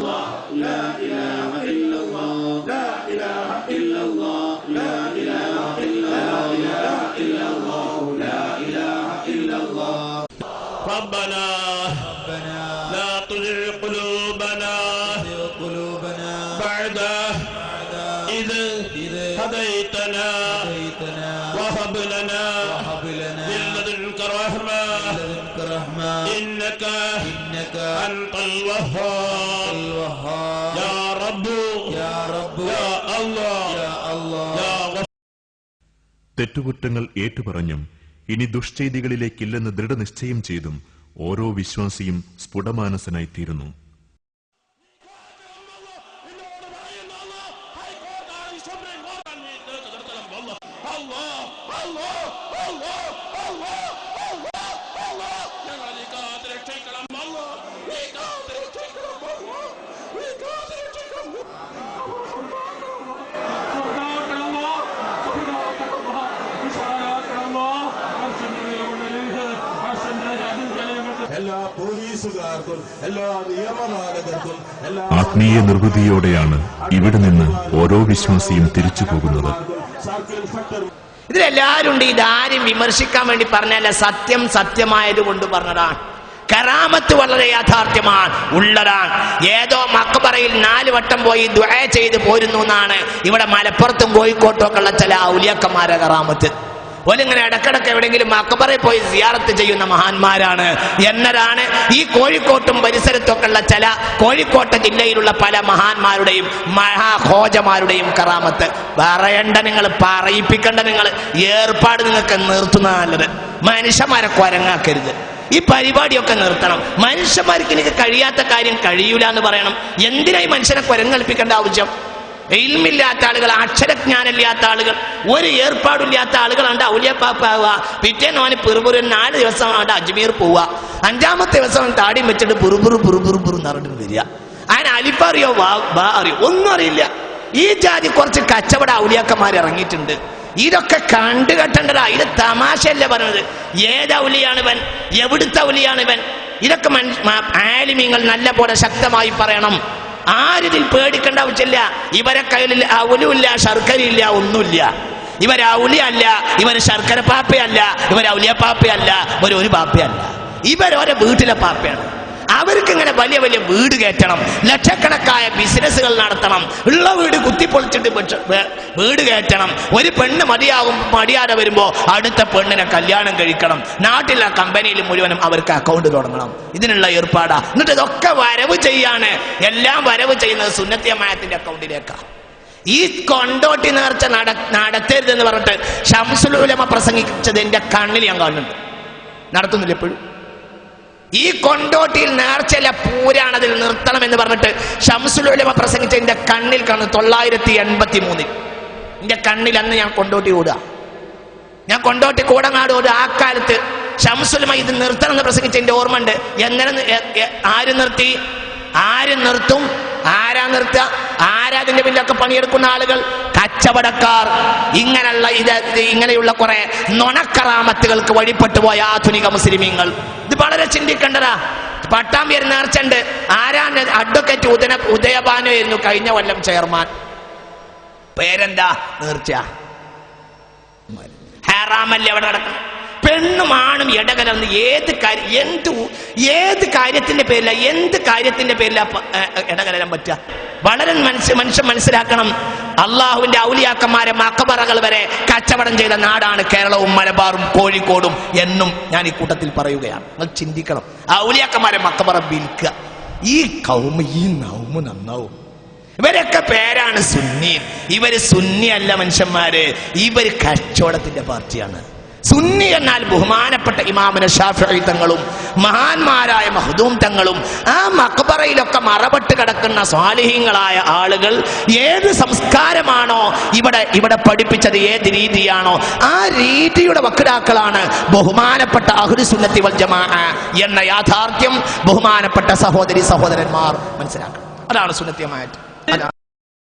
الله. لا إله إلا الله. لا إله إلا الله. لا إله إلا الله. إلا الله. لا إله إلا الله. ربنا. لا تزغ قلوبنا بعد إذ هديتنا. إنك إنك أنت الوهاب الوهاب يا رب يا رب يا الله يا الله يا غفور തെറ്റുകുറ്റങ്ങൾ ഏറ്റുപറഞ്ഞും ഇനി ദുഷ്ചെയ്തികളിലേക്കില്ലെന്ന് ദൃഢനിശ്ചയം ചെയ്തും ഓരോ വിശ്വാസിയും സ്ഫുടമാനസനായിത്തീരുന്നു എല്ലാ പോലീസുകാർക്കും എല്ലാ നിയമപാലകർക്കും ആത്മീയ നിർവൃതിയോടെയാണ് ഇവിടെ നിന്ന് ഓരോ വിശ്വാസിയും തിരിച്ചു പോകുന്നത്. ഉണ്ട് ഇതാരും വിമർശിക്കാൻ വേണ്ടി പറഞ്ഞല്ല സത്യം സത്യമായത് കൊണ്ട് പറഞ്ഞതാണ്. കരാമത്ത് വളരെ യാഥാർത്ഥ്യമാണ് ഉള്ളതാണ്. ഏതോ മക്കബറയിൽ നാല് വട്ടം പോയി ദുആ ചെയ്ത് പോരുന്നു എന്നാണ് ഇവിടെ മലപ്പുറത്തും കോഴിക്കോട്ടും ഒക്കെ ഉള്ള ചില ഔലിയക്കന്മാരെ കറാമത്ത് ഓലിങ്ങനെ ഇടക്കിടക്ക് എവിടെയെങ്കിലും മക്കബറയിൽ പോയി സിയാറത്ത് ചെയ്യുന്ന മഹാന്മാരാണ്. എന്നതാണ് ഈ കോഴിക്കോട്ടും പരിസരത്തൊക്കെ ഉള്ള ചില കോഴിക്കോട്ടെ ജില്ലയിലുള്ള പല മഹാന്മാരുടെയും മഹാഹോജമാരുടെയും കറാമത്ത്. പറയണ്ട നിങ്ങൾ പറയിപ്പിക്കണ്ട നിങ്ങൾ. ഏർപ്പാട് നിങ്ങൾക്ക് നിർത്തുന്ന നല്ലത്. മനുഷ്യന്മാരെ കൊരങ്ങാക്കരുത്. ഈ പരിപാടിയൊക്കെ നിർത്തണം. മനുഷ്യന്മാർക്ക് എനിക്ക് കഴിയാത്ത കാര്യം കഴിയൂല എന്ന് പറയണം എന്തിനായി മനുഷ്യനെ കൊരങ്ങൽപ്പിക്കേണ്ട ആവശ്യം? ഇൽമില്ലാത്ത ആളുകൾ അക്ഷരജ്ഞാനമില്ലാത്ത ആളുകൾ ഒരു ഏർപ്പാടില്ലാത്ത ആളുകളുണ്ട് ഔലിയപ്പാപ്പാവുക. പിറ്റേന്ന് അവന് പിറുപുറു നാല് ദിവസം അവിടെ അജ്മീർ പോവുക. അഞ്ചാമത്തെ ദിവസം താടിയും വെച്ചിട്ട് പുറുപുറു പുറുപുറു പുറു നിറഞ്ഞിട്ട് വരിക. അതിന് അലിപ്പ അറിയോ ബാ അറിയോ? ഒന്നും അറിയില്ല. ഈ ജാതി കുറച്ച് കച്ചവട ഔലിയാക്കന്മാർ ഇറങ്ങിയിട്ടുണ്ട്. ഇതൊക്കെ കണ്ടു കെട്ടണ്ടടാ ഇത് തമാശയല്ല പറഞ്ഞത്. ഏത് ഔലിയാണിവൻ എവിടുത്തെ ഔലിയാണിവൻ ഇതൊക്കെ ആലിമീങ്ങൾ നല്ല പോലെ ശക്തമായി പറയണം. ആരിതിൽ പേടിക്കേണ്ട ആവശ്യമില്ല. ഇവരെ കയ്യിൽ അവലുമില്ല ശർക്കരയില്ല ഒന്നുമില്ല. ഇവർ ഔലിയല്ല ഇവർ ശർക്കര പാപ്പയല്ല ഇവർ ഔലിയ പാപ്പയല്ല ഇവർ ഒരു പാപ്പയല്ല. ഇവരോരെ വീട്ടിലെ പാപ്പയാണ്. അവർക്ക് ഇങ്ങനെ വലിയ വലിയ വീട് കയറ്റണം ലക്ഷക്കണക്കായ ബിസിനസ്സുകൾ നടത്തണം ഉള്ള വീട് കുത്തിപ്പൊളിച്ചിട്ട് വീട് കയറ്റണം. ഒരു പെണ്ണ് മതിയാകും മടിയാതെ വരുമ്പോൾ അടുത്ത പെണ്ണിനെ കല്യാണം കഴിക്കണം. നാട്ടിലെ കമ്പനിയിൽ മുഴുവനും അവർക്ക് അക്കൗണ്ട് തുടങ്ങണം. ഇതിനുള്ള ഏർപ്പാടാ. എന്നിട്ട് ഇതൊക്കെ വരവ് ചെയ്യാണ്. എല്ലാം വരവ് ചെയ്യുന്നത് സുന്നത്തിയമായത്തിന്റെ അക്കൗണ്ടിലേക്കാണ് ഈ കൊണ്ടോട്ടി നേർച്ച നട നടത്തരുതെന്ന് പറഞ്ഞിട്ട് ഷംസുലുലമ പ്രസംഗിച്ചത് എന്റെ കണ്ണിൽ ഞാൻ കാണുന്നുണ്ട്. നടത്തുന്നില്ല എപ്പോഴും. ഈ കൊണ്ടോട്ടിയിൽ നേർച്ചല പൂരാണതിൽ നിർത്തണം എന്ന് പറഞ്ഞിട്ട് ഷംസുലുലമ പ്രസംഗിച്ച എന്റെ കണ്ണിൽ കാണുന്നു തൊള്ളായിരത്തി എൺപത്തി മൂന്നിൽ എന്റെ കണ്ണിൽ അന്ന് ഞാൻ കൊണ്ടോട്ടി ഓടുക. ഞാൻ കൊണ്ടോട്ടി കൂടങ്ങാട് ഓടുക. ആ കാലത്ത് ഷംസുലമ ഇത് നിർത്തണം എന്ന് പ്രസംഗിച്ച എന്റെ ഓർമ്മ ഉണ്ട് എങ്ങനെ ആര് നിർത്തി? ആര് നിർത്തും? ആരാ നിർത്തുക? ആരാ അതിന്റെ പിന്നിലൊക്കെ പണിയെടുക്കുന്ന ആളുകൾ? കച്ചവടക്കാർ. ഇങ്ങനെയുള്ള ഇത് ഇങ്ങനെയുള്ള കുറെ നുണക്കറാമത്തുകൾക്ക് വഴിപ്പെട്ടു പോയ ആധുനിക മുസ്ലിമീങ്ങൾ. വളരെ ചിന്തിക്കേണ്ടതാ. പട്ടാമ്പിയർ നേർച്ചുണ്ട് ആരാണ് അഡ്വക്കേറ്റ് ഉദന ഉദയഭാനു ആയിരുന്നു കഴിഞ്ഞ കൊല്ലം ചെയർമാൻ പേരെന്താ? നേർച്ച. ഹറാമല്ലേ അവിടെ നടക്കും പെണ്ണും ആണും ഇടകലർന്ന് ഏത് കാര്യം എന്ത് ഏത് കാര്യത്തിന്റെ പേരില എന്ത് കാര്യത്തിന്റെ പേരില ഇടകലരാൻ പറ്റുക? വളരെ മനുഷ്യ മനുഷ്യൻ മനസ്സിലാക്കണം. അള്ളാഹുവിന്റെ ഔലിയാക്കന്മാരെ മക്കബറകൾ വരെ കച്ചവടം ചെയ്ത നാടാണ് കേരളവും മലബാറും കോഴിക്കോടും എന്നും ഞാൻ ഈ കൂട്ടത്തിൽ പറയുകയാണ്. നിങ്ങൾ ചിന്തിക്കണം. ഔലിയാക്കന്മാരെ മക്കബറ വിൽക്കുക. ഈ കൗമ ഈ നൗമ നന്നാവും. ഇവരൊക്കെ പേരാണ് സുന്നി. ഇവർ സുന്നി അല്ല മനുഷ്യന്മാര്. ഇവർ കച്ചവടത്തിന്റെ പാർട്ടിയാണ്. സുന്നി എന്നാൽ ബഹുമാനപ്പെട്ട ഇമാമിന് ഷാഫി തങ്ങളും മഹാന്മാരായ മഹദൂം തങ്ങളും ആ മക്ബറയിലൊക്കെ മറപെട്ട് കിടക്കുന്ന സ്വാലിഹീങ്ങളായ ആളുകൾ ഏത് സംസ്കാരമാണോ ഇവിടെ ഇവിടെ പഠിപ്പിച്ചത് ഏത് രീതിയാണോ ആ രീതിയുടെ വക്താക്കളാണ് ബഹുമാനപ്പെട്ട അഹുരി സുന്നത്തി വൽ ജമാ എന്ന യാഥാർത്ഥ്യം ബഹുമാനപ്പെട്ട സഹോദരി സഹോദരന്മാർ മനസ്സിലാക്കണം. അതാണ് സുന്നത്യമായിട്ട്.